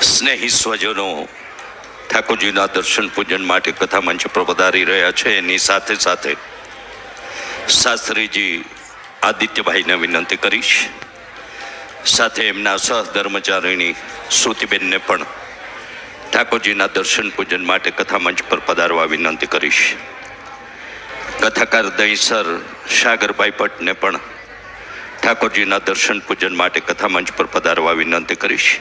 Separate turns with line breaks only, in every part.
સ્નેહી સ્વજનો ઠાકોરજીના દર્શન પૂજન માટે કથા મંચ પર પધારી રહ્યા છે. એની સાથે સાથે શાસ્ત્રીજી આદિત્યભાઈને વિનંતી કરીશ. સાથે એમના સહધર્મચારીણી શ્રુતિબેનને પણ ઠાકોરજીના દર્શન પૂજન માટે કથા મંચ પર પધારવા વિનંતી કરીશ. કથાકાર દહીસર સાગરભાઈ ભટ્ટને પણ ઠાકોરજીના દર્શન પૂજન માટે કથા મંચ પર પધારવા વિનંતી કરીશ.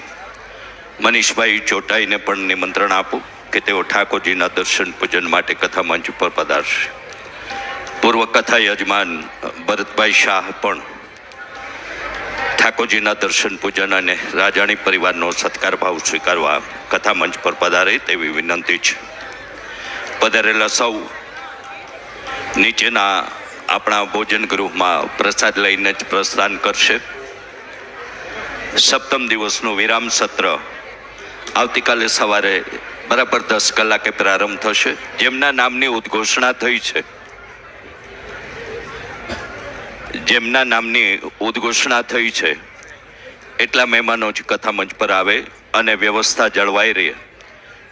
મનીષભાઈ ચોટાઈને પણ નિમંત્રણ આપું કે તેઓ ઠાકોરજીના દર્શન પૂજન માટે કથા મંચ પર પધારશે. પૂર્વ કથા યજમાન ભરતભાઈ શાહ પણ ઠાકોરજીના દર્શન પૂજન અને રાજાણી પરિવારનો સત્કાર ભાવ સ્વીકારવા કથા મંચ પર પધારે તેવી વિનંતી છે. પધારેલા સૌ નીચેના આપણા ભોજન ગૃહમાં પ્રસાદ લઈને જ પ્રસ્થાન કરશે. સપ્તમ દિવસનું વિરામ સત્ર આવતીકાલે સવારે બરાબર દસ કલાકે પ્રારંભ થશે. જેમના નામની ઉદ્ઘોષણા થઈ છે. જેમના નામની ઉદ્ઘોષણા થઈ છે, એટલા મહેમાનો જ કથા મંચ પર આવે અને વ્યવસ્થા જળવાઈ રહે.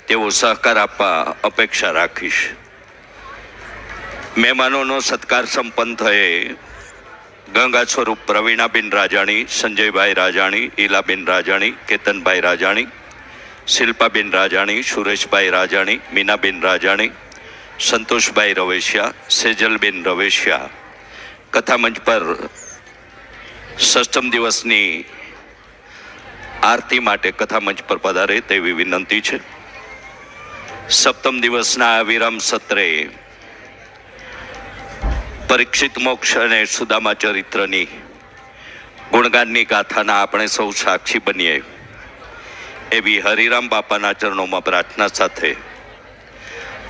તેવો સહકાર આપવા અપેક્ષા રાખીશ. મહેમાનોનો સત્કાર સંપન્ન થયે ગંગા સ્વરૂપ પ્રવીણાબેન રાજાણી, સંજયભાઈ રાજાણી, ઈલાબેન રાજાણી, કેતનભાઈ રાજાણી શિલ્પાબેન રાજાણી, સુરેશભાઈ રાજાણી, મીનાબેન રાજાણી, સંતોષભાઈ રવેશિયા, સેજલબેન રવેશિયા. કથામંચ પર ષષ્ઠમ દિવસની આરતી માટે કથામંચ પર પધારે તેવી વિનંતી છે. સપ્તમ દિવસના વિરામ સત્રે પરીક્ષિત મોક્ષ અને સુદામા ચરિત્રની ગુણગાનની ગાથાના આપણે સૌ સાક્ષી બનીએ. એવી હરિરામ બાપાના ચરણોમાં પ્રાર્થના સાથે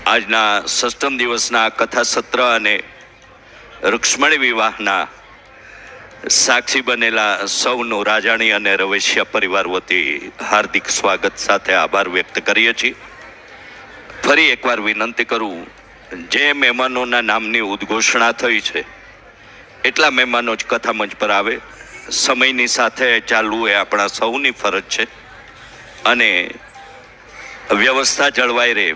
આજના સષ્ટમ દિવસના કથા સત્ર અને રૂક્ષ્મણી વિવાહના સાક્ષી બનેલા સૌનું રાજાણી અને રવેશિયા પરિવાર વતી હાર્દિક સ્વાગત સાથે આભાર વ્યક્ત કરીએ છીએ. ફરી એકવાર વિનંતી કરું, જે મહેમાનોના નામની ઉદ્ઘોષણા થઈ છે, એટલા મહેમાનો જ કથા મંચ પર આવે. સમયની સાથે ચાલવું એ આપણા સૌની ફરજ છે. અને વ્યવસ્થા જળવાઈ રહે.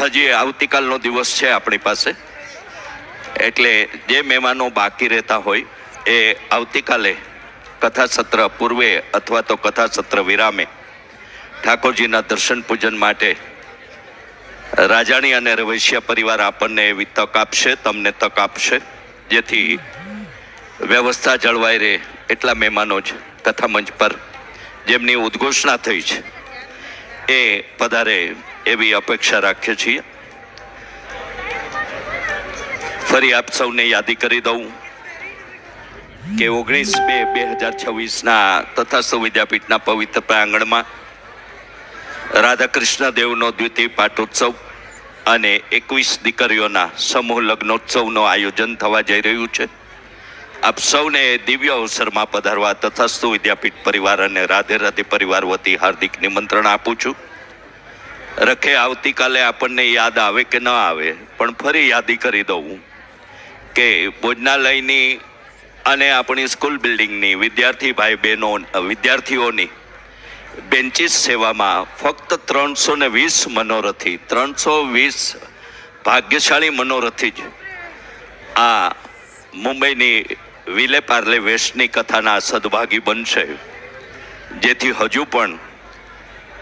હજી આવતીકાલનો દિવસ છે આપણી પાસે. એટલે જે મહેમાનો બાકી રહેતા હોય, એ આવતીકાલે કથાસત્ર પૂર્વે અથવા તો કથાસત્ર વિરામે ઠાકોરજીના દર્શન પૂજન માટે રાજાણી અને રવેશિયા પરિવાર આપણને એવી તક આપશે, તમને તક આપશે. જેથી વ્યવસ્થા જળવાઈ રહે એટલા મહેમાનો જ કથા મંચ પર જેમની ઉદ્ઘોષણા થઈ છે. એ પધારે એવી અપેક્ષા રાખીએ છીએ. ફરી આપ સૌને યાદી કરી દઉં કે ઓગણીસ બે બે હજાર છવ્વીસના તથાસ્તુ વિદ્યાપીઠના પવિત્ર પ્રાંગણમાં રાધાકૃષ્ણ દેવનો દ્વિતીય પાટોત્સવ અને એકવીસ દીકરીઓના સમૂહ લગ્નોત્સવનું આયોજન થવા જઈ રહ્યું છે. આપ સૌને દિવ્ય અવસરમાં પધારવા તથાસ્તુ વિદ્યાપીઠ પરિવાર અને રાધે રાધે પરિવાર વતી હાર્દિક નિમંત્રણ આપું છું. રખે આવતીકાલે આપણને યાદ આવે કે ન આવે, પણ ફરી યાદી કરી દઉં કે ભોજનાલયની અને આપણી સ્કૂલ બિલ્ડિંગની વિદ્યાર્થી ભાઈ બહેનો વિદ્યાર્થીઓની બેન્ચીસ સેવામાં ફક્ત ત્રણસો ને વીસ મનોરથી, ત્રણસો વીસ ભાગ્યશાળી મનોરથી જ આ મુંબઈની વિલે પાર્લે વેસ્ટની કથાના સદભાગી બનશે. જેથી હજુ પણ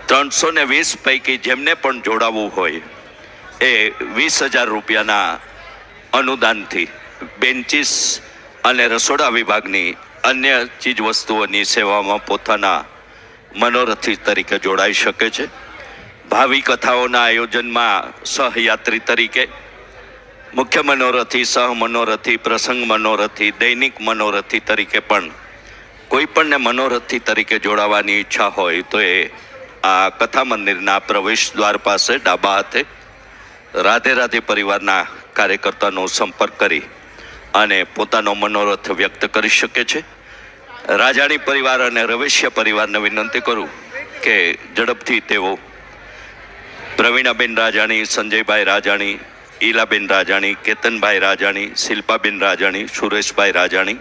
ત્રણસો ને વીસ પૈકી જેમને પણ જોડાવવું હોય, એ વીસ હજાર રૂપિયાના અનુદાનથી બેન્ચીસ અને રસોડા વિભાગની અન્ય ચીજ વસ્તુઓની સેવામાં પોતાના મનોરથી તરીકે જોડાઈ શકે છે. ભાવિ કથાઓના આયોજનમાં સહયાત્રી તરીકે મુખ્ય મનોરથી, સહ મનોરથી, પ્રસંગ મનોરથી, દૈનિક મનોરથી તરીકે પણ કોઈ પણને મનોરથી તરીકે જોડાવાની ઈચ્છા હોય તો એ આ કથા મંદિરના પ્રવેશ દ્વાર પાસે ડાબા હાથે રાધે રાધે પરિવારના કાર્યકર્તાનો સંપર્ક કરી અને પોતાનો મનોરથ વ્યક્ત કરી શકે છે. રાજાણી પરિવાર અને રવેશ્ય પરિવારને વિનંતી કરું કે ઝડપથી તેઓ પ્રવીણાબેન રાજાણી, સંજયભાઈ રાજાણી ઈલાબેન રાજાણી, કેતનભાઈ રાજાણી, શિલ્પાબેન રાજાણી, સુરેશભાઈ રાજાણી,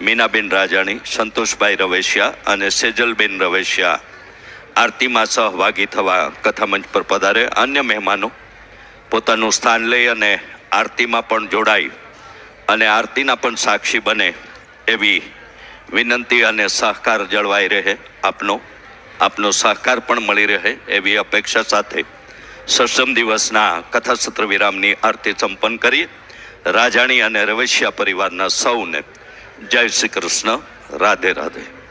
મીનાબેન રાજાણી, સંતોષભાઈ રવેશિયા અને સેજલબેન રવેશિયા આરતીમાં સહભાગી થવા કથામંચ પર પધારે અન્ય મહેમાનો. પોતાનું સ્થાન લઈ અને આરતીમાં પણ જોડાઈ અને આરતીના પણ સાક્ષી બને એવી વિનંતી અને સહકાર જળવાઈ રહે આપનો. આપનો સહકાર પણ મળી રહે એવી અપેક્ષા સાથે સક્ષમ દિવસના કથા સત્ર વિરામની આરતી સંપન્ન કરી રાજાણી અને રવેશિયા પરિવારના સૌને જય શ્રી કૃષ્ણ, રાધે રાધે.